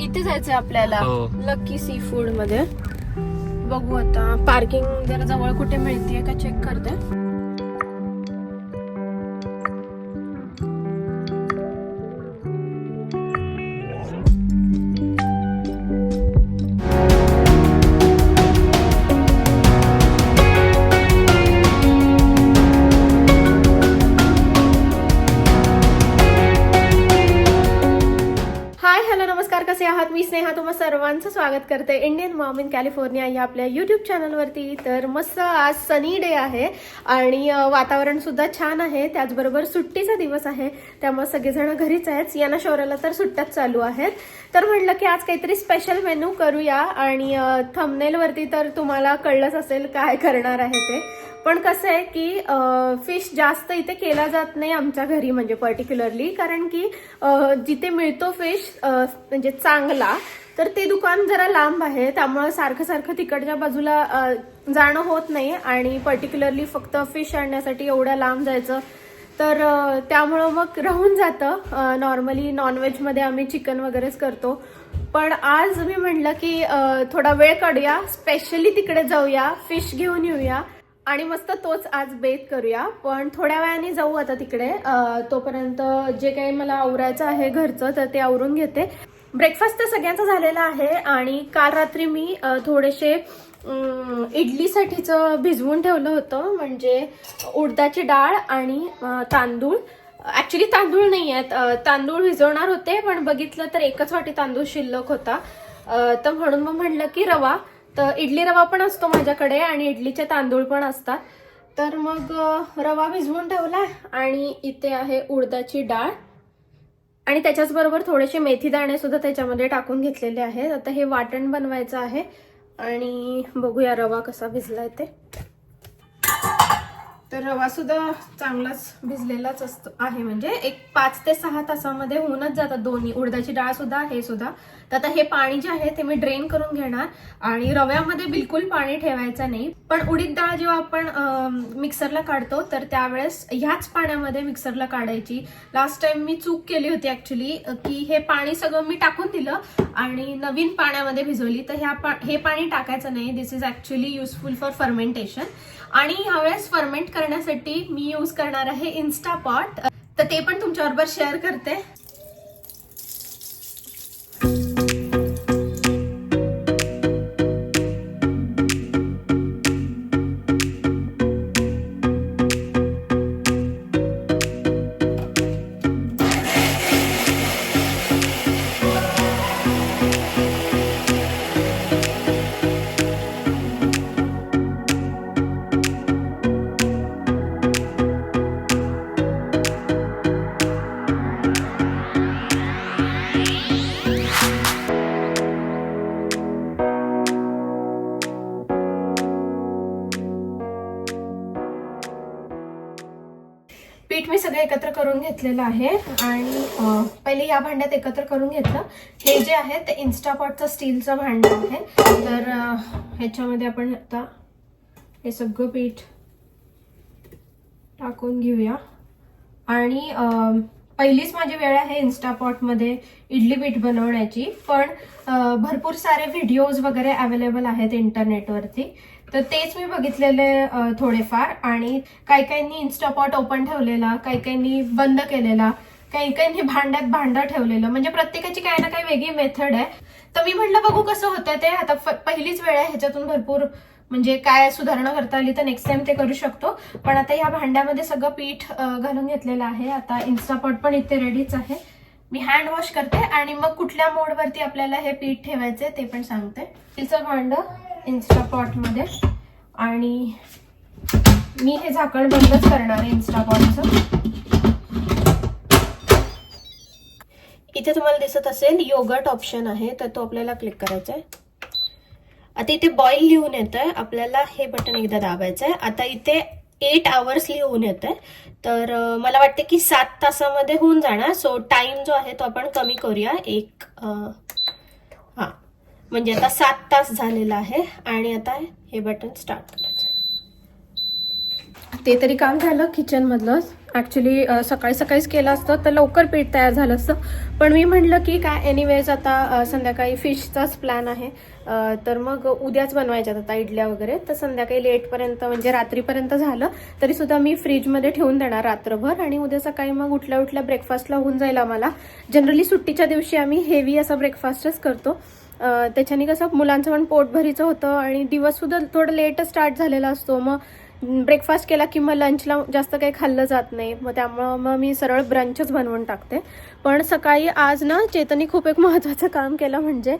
इथे जायचंय आपल्याला हो. लकी सी फूडमध्ये. बघू आता. पार्किंग जरा जवळ कुठे मिळतीये का चेक करते. सर्वांचं स्वागत करते. इंडियन मॉम इन कॅलिफोर्निया या आपल्या युट्यूब चॅनलवरती तर मस्त आज सनी डे आहे. आणि वातावरण सुद्धा छान आहे. त्याचबरोबर सुट्टीचा दिवस आहे. त्यामुळे सगळेजण घरीच आहेत. यांना शौर्याला तर सुट्ट्याच चालू आहेत. तर म्हटलं की आज काहीतरी स्पेशल मेनू करूया. आणि थमनेलवरती तर तुम्हाला कळलंच असेल काय करणार आहे ते. पण कसं आहे की फिश जास्त इथे केला जात नाही आमच्या घरी म्हणजे पर्टिक्युलरली कारण की जिथे मिळतो फिश म्हणजे चांगला तर ते दुकान जरा लांब आहे त्यामुळं सारखं सारखं तिकडच्या बाजूला जाणं होत नाही आणि पर्टिक्युलरली फक्त फिश आणण्यासाठी एवढ्या लांब जायचं. तर त्यामुळं मग राहून जातं. नॉर्मली नॉनव्हेजमध्ये आम्ही चिकन वगैरेच करतो. पण आज मी म्हणलं की थोडा वेळ काढूया. स्पेशली तिकडे जाऊया फिश घेऊन येऊया. आणि मस्त तोच आज बेत करूया. पण थोड्या वेळाने जाऊ आता तिकडे. तोपर्यंत जे काही मला आवरायचं आहे घरचं तर ते आवरून घेते. ब्रेकफास्ट तर सगळ्यांचा झालेला आहे आणि काल रात्री मी थोडेसे इडलीसाठीचं भिजवून ठेवलं होतं. म्हणजे उडदाची डाळ आणि तांदूळ. ॲक्च्युली तांदूळ नाही आहेत तांदूळ भिजवणार होते पण बघितलं तर एकच वाटी तांदूळ शिल्लक होता. तर म्हणून मग म्हणलं की रवा. तर इडली रवा पण असतो माझ्याकडे आणि इडलीचे तांदूळ पण असतात. तर मग रवा भिजवून ठेवला आणि इथे आहे उडदाची डाळ. आणि त्याच्याचबरोबर थोडेसे मेथी दाणे सुद्धा त्याच्यामध्ये टाकून घेतलेले आहेत. आता हे वाटण बनवायचं आहे. आणि बघूया रवा कसा भिजलाय ते. तर रवा सुद्धा चांगलाच भिजलेलाच असतो. आहे म्हणजे एक पाच ते सहा तासामध्ये होऊनच जातात दोन्ही. उडदाची डाळ सुद्धा हे सुद्धा. तर आता हे पाणी जे आहे ते मी ड्रेन करून घेणार. आणि रव्यामध्ये बिलकुल पाणी ठेवायचं नाही. पण उडीद डाळ जेव्हा आपण मिक्सरला काढतो तर त्यावेळेस ह्याच पाण्यामध्ये मिक्सरला काढायची. लास्ट टाइम मी चूक केली होती ऍक्च्युली की हे पाणी सगळं मी टाकून दिलं आणि नवीन पाण्यामध्ये भिजवली. तर ह्या पा- हे पाणी टाकायचं नाही. This is actually useful for fermentation आणि ह्यावेळेस फर्मेंट करण्यासाठी मी यूज करणार आहे इन्स्टा पॉट तर ते पण तुमच्याबरोबर शेअर करते. करून घेतलेलं आहे. आणि पहिले या भांड्यात एकत्र करून घेतलं. हे जे आहे ते इन्स्टापॉटचं स्टीलचं भांडं आहे. तर ह्याच्यामध्ये आपण आता हे सगळं पीठ टाकून घेऊया. आणि पहिलीच माझी वेळ आहे इन्स्टापॉटमध्ये इडली पीठ बनवण्याची. पण भरपूर सारे व्हिडिओज वगैरे अवेलेबल आहेत इंटरनेटवरती तर तेच मी बघितलेले थोडेफार. आणि काही काहींनी इन्स्टापॉट ओपन ठेवलेला काही काहींनी बंद केलेला काही काहींनी भांड्यात भांडं ठेवलेलं. म्हणजे प्रत्येकाची काही ना काही वेगळी मेथड आहे. तर मी म्हटलं बघू कसं होतं ते. आता फ- पहिलीच वेळ आहे ह्याच्यातून भरपूर म्हणजे काय सुधारणा करता आली तर नेक्स्ट टाइम ते करू शकतो. पण आता ह्या भांड्यामध्ये सगळं पीठ घालून घेतलेलं आहे. आता इन्स्टापॉट पण इथे रेडीच आहे. मी हँड वॉश करते आणि मग कुठल्या मोडवरती आपल्याला हे पीठ ठेवायचे ते पण सांगते. तिचं भांड इन्स्टा पॉटमध्ये आणि मी हे झाकण बंदच करणार आहे इन्स्टापॉटचं इथे तुम्हाला दिसत असेल योगर्ट ऑप्शन आहे तर तो आपल्याला क्लिक करायचा आहे आता इथे बॉईल लिहून येत आहे आपल्याला हे बटन एकदा दाबायचं आहे आता इथे एट आवर्स लिहून येते तर मला वाटते की सात तासामध्ये होऊन जाणार. सो टाइम जो आहे तो आपण कमी करूया. एक हां हा. म्हणजे आता सात तास झालेला आहे आणि आता हे बटन स्टार्ट करूया. ते तरी काम झालं किचनमधलंच ॲक्च्युली सकाळी सकाळीच केलं असतं तर लवकर पीठ तयार झालं असतं. पण मी म्हटलं की काय एनिवेज आता संध्याकाळी फिशचाच प्लॅन आहे. तर मग उद्याच बनवायच्यात आता इडल्या वगैरे. तर संध्याकाळी लेटपर्यंत म्हणजे रात्रीपर्यंत झालं तरी सुद्धा मी फ्रीजमध्ये ठेवून देणार रात्रभर. आणि उद्या सकाळी मग उठल्या उठल्या ब्रेकफास्टला होऊन जाईल आम्हाला. जनरली सुट्टीच्या दिवशी आम्ही हेवी असा ब्रेकफास्टच करतो. त्याच्याने कसं मुलांचं पण पोटभरीचं होतं आणि दिवससुद्धा थोडं लेटच स्टार्ट झालेला असतो. मग ब्रेकफास्ट केला की मग लंचला जास्त काही खाल्लं जात नाही. मग त्यामुळं मग मी सरळ ब्रंचच बनवून टाकते. पण सकाळी आज ना चेतनी खूप एक महत्त्वाचं काम केलं म्हणजे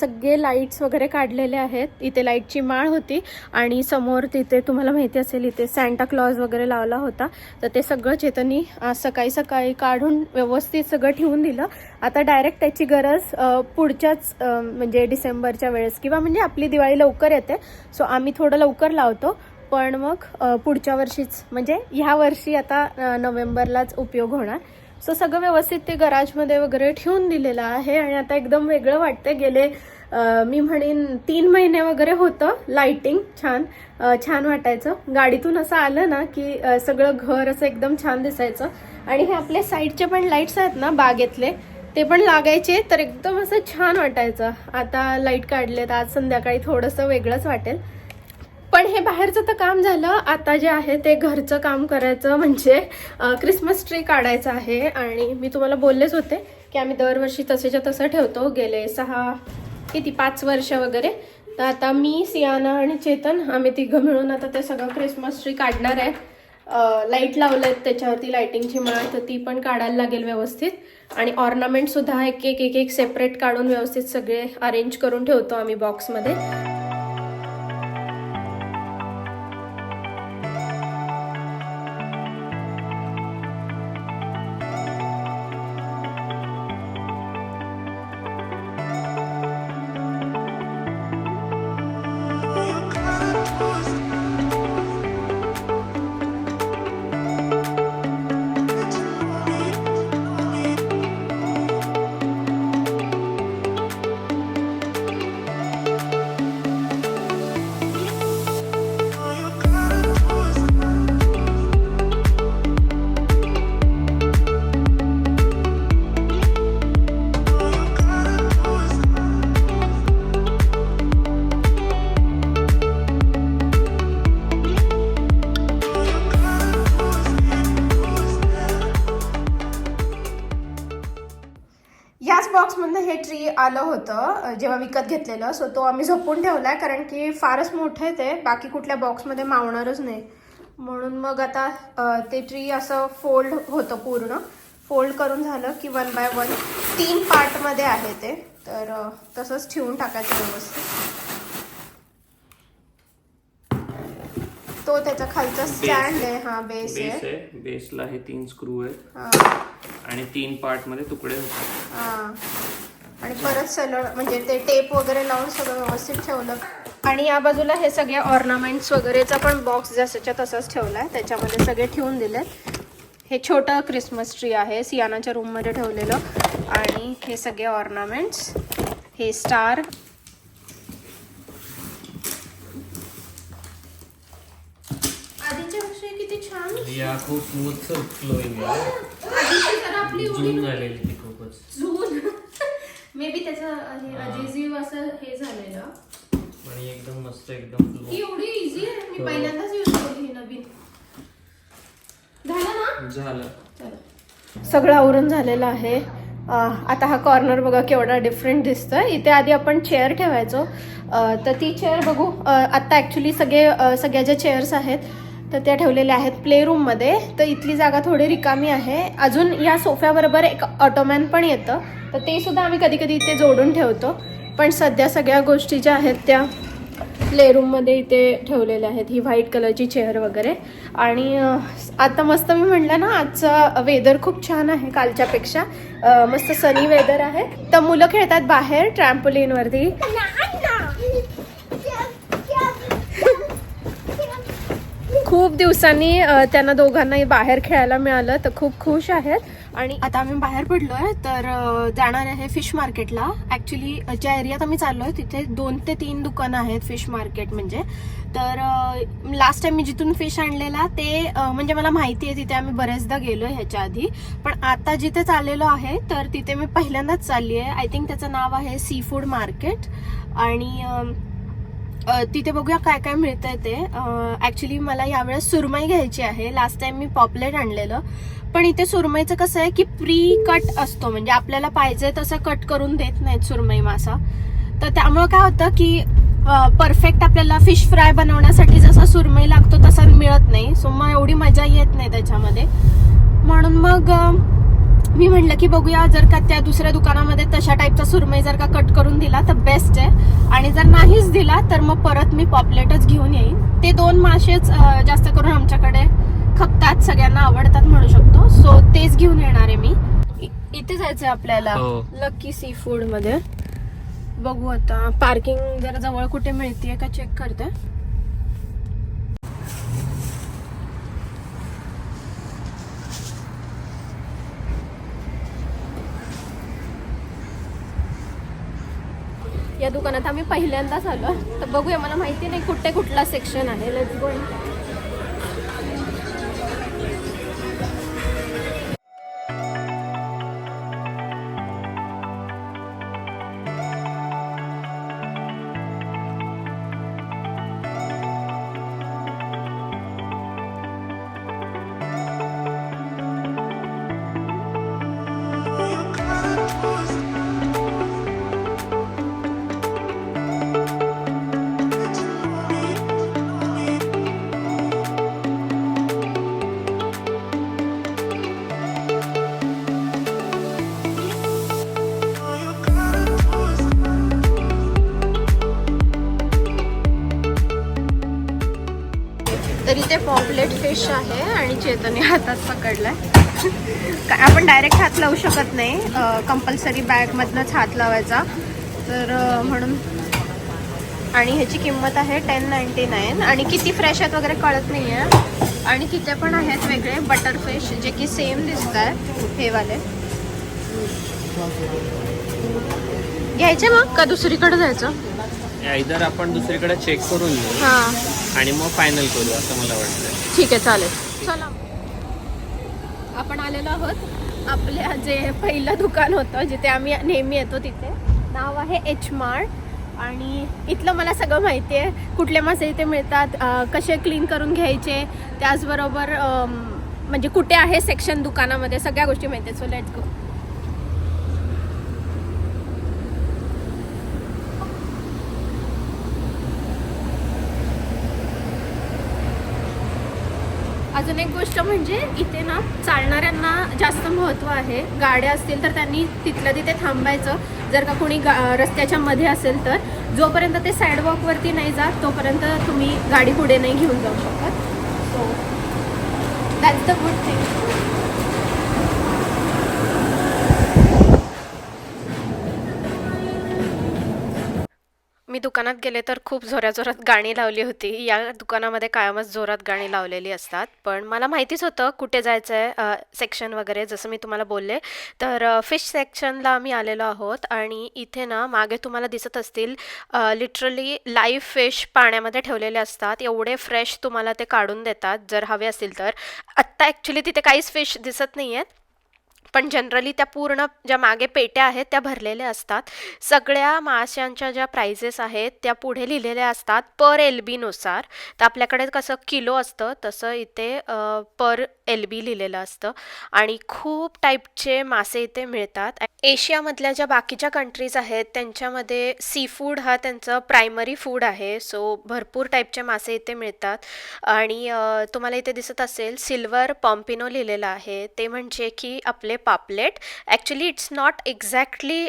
सगळे लाईट्स वगैरे काढलेले आहेत. इथे लाईटची माळ होती आणि समोर तिथे तुम्हाला माहिती असेल इथे सॅन्टा क्लॉज वगैरे लावला होता. तर ते सगळं चेतनी आज सकाळी सकाळी काढून व्यवस्थित सगळं ठेवून दिलं. आता डायरेक्ट त्याची गरज पुढच्याच म्हणजे डिसेंबरच्या वेळेस किंवा म्हणजे आपली दिवाळी लवकर येते. सो आम्ही थोडं लवकर लावतो. पण मग पुढच्या वर्षीच म्हणजे ह्या वर्षी आता नोव्हेंबरलाच उपयोग होणार. सो सगळं व्यवस्थित ते गराजमध्ये वगैरे ठेवून दिलेलं आहे आणि आता एकदम वेगळं वाटतं गेले मी म्हणेन तीन महिने वगैरे होतं लाइटिंग छान छान वाटायचं. गाडीतून असं आलं ना की सगळं घर असं एकदम छान दिसायचं. आणि हे आपले साईडचे पण लाईट्स आहेत ना बागेतले ते पण लागायचे तर एकदम असं छान वाटायचं. आता लाइट काढलेत आज संध्याकाळी थोडंसं वेगळंच वाटेल. पण हे बाहेरचं तर काम झालं. आता जे आहे ते घरचं काम करायचं. म्हणजे क्रिसमस ट्री काढायचं आहे. आणि मी तुम्हाला बोललेच होते की आम्ही दरवर्षी तसेच्या तसं ठेवतो. गेले सहा किती पाच वर्ष वगैरे. तर आता मी सियाना आणि चेतन आम्ही तिघं मिळून आता ते सगळं क्रिसमस ट्री काढणार आहे. लाइट लावलेत त्याच्यावरती लाईटिंगची माळ तर ती पण काढायला लागेल व्यवस्थित. आणि ऑर्नामेंटसुद्धा एक एक एक एक सेपरेट काढून व्यवस्थित सगळे अरेंज करून ठेवतो आम्ही बॉक्समध्ये आलं होतं जेव्हा विकत घेतलेलं. सो तो आम्ही झोपून ठेवलाय कारण की फारच मोठं आहे ते. बाकी कुठल्या बॉक्समध्ये मावणारच नाही. म्हणून मग आता ते ट्री असं फोल्ड होतं पूर्ण. फोल्ड करून झालं की वन बाय वन तीन पार्टमध्ये आहे ते. तर तसंच ठेवून टाकायचं व्यवस्थित. तो त्याचा खालचा स्टँड आहे. हा बेस आहे. बेसला हे तीन स्क्रू आहेत. आणि तीन पार्टमध्ये तुकडे होतात. हा. आणि परत सलड म्हणजे ते टेप वगैरे लावून सगळं व्यवस्थित ठेवलं. आणि या बाजूला हे सगळे ऑर्नामेंट्स वगैरेचा पण बॉक्स जसाच्या तसाच ठेवलाय. त्याच्यामध्ये सगळे ठेवून दिलेत. हे छोटं क्रिसमस ट्री आहे सियानाच्या रूममध्ये ठेवलेलं. आणि हे सगळे ऑर्नामेंट्स हे स्टार किती छान. या खूप फ्लोईंग आहे. आपली झालेली ती खूपच. जून मे बी त्याचं हे. असं हे झालेलं. आणि एकदम मस्त एकदम ही एवढी इझी आहे. मी पहिल्यांदाच यूज केली ही नवीन. झालं ना? झालं. सगळं आवरून झालेलं आहे. अं, आता हा कॉर्नर बघा केवढा डिफरंट दिसतोय. इथे आधी आपण चेअर ठेवायचो. अं, तर ती चेअर बघू. अं, आता ॲक्च्युली सगळे अं, सगळ्या ज्या चेअर्स आहेत तर त्या ठेवलेल्या आहेत प्ले रूममध्ये तर इथली जागा थोडी रिकामी आहे. अजून या सोफ्याबरोबर एक ऑटोमॅन पण येतं. तर ते सुद्धा आम्ही कधी कधी इथे जोडून ठेवतो. पण सध्या सगळ्या गोष्टी ज्या आहेत त्या प्ले रूममध्ये इथे ठेवलेल्या आहेत. ही व्हाईट कलरची चेअर वगैरे. आणि आता मस्त मी म्हटलं ना आजचं वेदर खूप छान आहे कालच्यापेक्षा. मस्त सनी वेदर आहे. तर मुलं खेळतात बाहेर ट्रॅम्पोलिनवरती खूप दिवसांनी त्यांना दोघांनाही बाहेर खेळायला मिळालं तर खूप खुश आहेत. आणि आता आम्ही बाहेर पडलोय तर जाणार आहे फिश मार्केटला. ऍक्च्युली ज्या एरियात आम्ही चाललोय तिथे दोन ते तीन दुकानं आहेत फिश मार्केट म्हणजे. तर लास्ट टाइम मी जिथून फिश आणलेला ते म्हणजे मला माहिती आहे तिथे आम्ही बरेचदा गेलो ह्याच्या आधी. पण आता जिथे चाललेलो आहे तर तिथे मी पहिल्यांदाच चालली आहे आय थिंक त्याचं नाव आहे सी फूड मार्केट आणि तिथे बघूया काय काय मिळतंय ते. ऍक्च्युली मला यावेळेस सुरमई घ्यायची आहे. लास्ट टाइम मी पॉपलेट आणलेलं. पण इथे सुरमईचं कसं आहे की प्री कट असतो. म्हणजे आपल्याला पाहिजे तसं कट करून देत नाहीत सुरमई मासा. तर त्यामुळं काय होतं की परफेक्ट आपल्याला फिश फ्राय बनवण्यासाठी जसा सुरमई लागतो तसा मिळत नाही. सो मग एवढी मजा येत नाही त्याच्यामध्ये. म्हणून मग मी म्हटलं की बघूया जर का त्या दुसऱ्या दुकानामध्ये तशा टाईपचा सुरमई जर का कट करून दिला तर बेस्ट आहे. आणि जर नाहीच दिला तर मग परत मी पॉपलेटच घेऊन येईन. ते दोन मासेच जास्त करून आमच्याकडे खपतात सगळ्यांना आवडतात म्हणू शकतो. सो तेच घेऊन येणार आहे मी. इथे जायचंय आपल्याला. लकी सी फूडमध्ये. बघू आता पार्किंग जरा जवळ कुठे मिळतीये का चेक करते. या दुकानात आम्ही पहिल्यांदाच आलो. तर बघूया मला माहिती नाही कुठे कुठला सेक्शन आहे. लेट्स गो तर इथे पॉम्पलेट फिश आहे आणि चेतने हातात पकडलाय. काय आपण डायरेक्ट हात लावू शकत नाही. कंपल्सरी बॅगमधनंच हात लावायचा. तर म्हणून आणि ह्याची किंमत आहे टेन नाईन्टी नाईन आणि किती फ्रेश आहेत वगैरे कळत नाही आहे आणि तिथे पण आहेत वेगळे बटर फिश जे की सेम दिसत आहेत हे वाले. घ्यायचे मग? का दुसरीकडे जायचं? इधर आपण दुसरीकडे चेक करून घेऊ. हां. आणि मग फायनल करू असं मला वाटतं ठीक आहे चालेल. चला. आपण आलेलो आहोत. आपल्या जे पहिलं दुकान होतं जिथे आम्ही नेहमी येतो तिथे. नाव आहे एच मार्ट आणि इथलं मला सगळं माहिती आहे. कुठले मासे इथे मिळतात कसे क्लीन करून घ्यायचे त्याचबरोबर म्हणजे कुठे आहे सेक्शन दुकानामध्ये सगळ्या गोष्टी माहिती आहेत सो लेट्स गो अजून एक गोष्ट म्हणजे इथे ना चालणाऱ्यांना जास्त महत्त्व आहे. गाड्या असतील तर त्यांनी तिथल्या तिथे थांबायचं. जर का कोणी गा रस्त्याच्या मध्ये असेल तर. जोपर्यंत ते साईडवॉकवरती नाही जात तोपर्यंत तुम्ही गाडी पुढे नाही घेऊन जाऊ शकत. So that's the good thing मी दुकानात गेले तर खूप जोऱ्या जोरात गाणी लावली होती. या दुकानामध्ये कायमच जोरात गाणी लावलेली असतात. पण मला माहितीच होतं कुठे जायचं आहे सेक्शन वगैरे जसं मी तुम्हाला बोलले. तर फिश सेक्शनला आम्ही आलेलो आहोत आणि इथे ना मागे तुम्हाला दिसत असतील लिटरली लाईव्ह फिश पाण्यामध्ये ठेवलेले असतात. एवढे फ्रेश तुम्हाला ते काढून देतात. जर हवे असतील तर. आत्ता ॲक्च्युली तिथे काहीच फिश दिसत नाही आहेत पण जनरली त्या पूर्ण ज्या मागे पेट्या आहेत त्या भरलेल्या असतात. सगळ्या माशांच्या ज्या प्राइजेस आहेत त्या पुढे लिहिलेल्या असतात पर एल बीनुसार तर आपल्याकडे कसं किलो असतं तसं इथे पर एल बी लिहिलेलं असतं. आणि खूप टाईपचे मासे इथे मिळतात. एशियामधल्या ज्या बाकीच्या कंट्रीज आहेत त्यांच्यामध्ये सी फूड हा त्यांचं प्रायमरी फूड आहे. सो भरपूर टाईपचे मासे इथे मिळतात. आणि तुम्हाला इथे दिसत असेल सिल्वर पॉम्पिनो लिहिलेलं आहे. ते म्हणजे की आपले पापलेट. Actually it's not exactly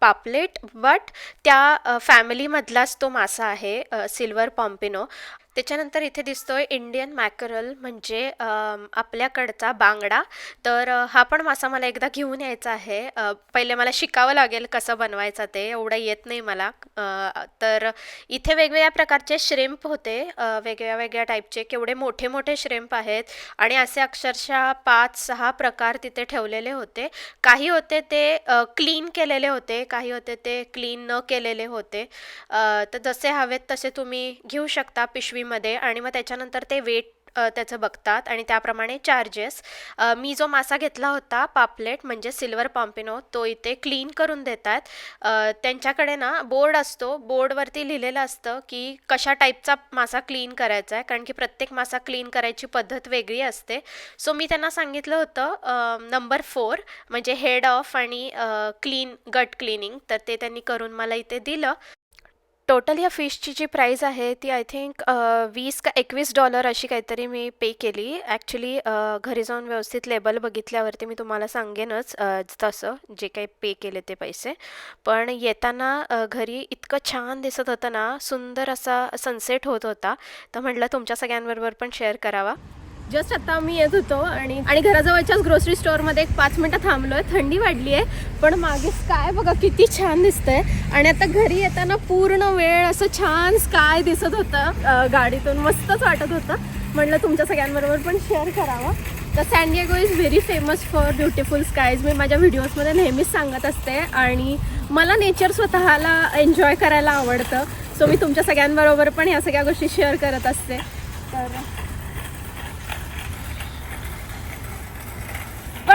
paplet but त्या फॅमिलीमधलाच तो मासा आहे सिल्वर पॉम्पिनो त्याच्यानंतर इथे दिसतोय इंडियन मॅकरल म्हणजे आपल्याकडचा बांगडा. तर हा पण मासा मला एकदा घेऊन यायचा आहे. पहिले मला शिकावं लागेल कसं बनवायचं ते एवढं येत नाही मला. तर इथे वेगवेगळ्या प्रकारचे श्रेम्प होते. वेगळ्या वेगळ्या टाईपचे केवढे मोठे मोठे श्रेम्प आहेत. आणि असे अक्षरशः पाच सहा प्रकार तिथे ठेवलेले होते. काही होते ते क्लीन केलेले होते काही होते ते क्लीन न केलेले होते. तर जसे हवेत तसे तुम्ही घेऊ शकता पिशवी पिशवीमध्ये आणि मग त्याच्यानंतर ते वेट त्याचं बघतात आणि त्याप्रमाणे चार्जेस मी जो मासा घेतला होता पापलेट म्हणजे सिल्वर पॉम्पिनो तो इथे क्लीन करून देतात. त्यांच्याकडे ना बोर्ड असतो. बोर्डवरती लिहिलेलं असतं की कशा टाईपचा मासा क्लीन करायचा आहे कारण की प्रत्येक मासा क्लीन करायची पद्धत वेगळी असते. सो मी त्यांना सांगितलं होतं नंबर फोर म्हणजे हेड ऑफ आणि क्लीन गट क्लिनिंग तर ते त्यांनी करून मला इथे दिलं. टोटल या फिशची जी प्राईस आहे ती आय थिंक वीस का एकवीस डॉलर अशी काहीतरी मी पे केली. ॲक्च्युली घरी जाऊन व्यवस्थित लेबल बघितल्यावरती मी तुम्हाला सांगेनच तसं जे काही पे केले ते पैसे. पण येताना घरी इतकं छान दिसत होतं ना सुंदर असा सनसेट होत होता. तर म्हटलं तुमच्या सगळ्यांबरोबर पण शेअर करावा. जस्ट आता मी येत होतो आणि आणि घराजवळच्याच ग्रोसरी स्टोअरमध्ये एक पाच मिनटं थांबलोय. थंडी वाढली आहे पण मागे स्काय बघा किती छान दिसतंय. आणि आता घरी येताना पूर्ण वेळ असं छान स्काय दिसत होतं. गाडीतून मस्तच वाटत होतं. म्हटलं तुमच्या सगळ्यांबरोबर पण शेअर करावं. तर San Diego is very famous for beautiful skies मी माझ्या व्हिडिओजमध्ये नेहमीच सांगत असते. आणि मला नेचर स्वतःला एन्जॉय करायला आवडतं. सो मी तुमच्या सगळ्यांबरोबर पण ह्या सगळ्या गोष्टी शेअर करत असते. तर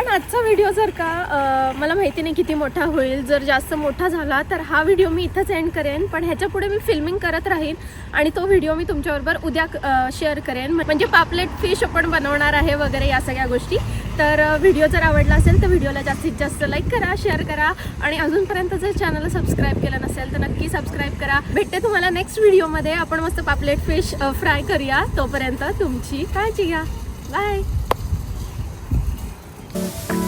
आजचा व्हिडिओ जर का मला माहिती नाही किती मोठा होईल जर जास्त मोठा झाला तर हा व्हिडिओ मी इथंच एंड करेन. पण ह्याच्या पुढे मी फिल्मिंग करत राहीन आणि तो व्हिडिओ मी तुमच्याबरोबर उद्या शेअर करेन. म्हणजे पापलेट फिश आपण बनवणार आहे वगैरे या सगळ्या गोष्टी. तर व्हिडिओ जर आवडला असेल तर व्हिडिओला जास्तीत जास्त लाईक करा शेअर करा आणि अजूनपर्यंत जर चॅनलला सबस्क्राईब केलं नसेल तर नक्की सबस्क्राईब करा. भेटते तुम्हाला नेक्स्ट व्हिडिओमध्ये आपण मस्त पापलेट फिश फ्राय करूया. तोपर्यंत तुमची काळजी घ्या. Bye Thank you.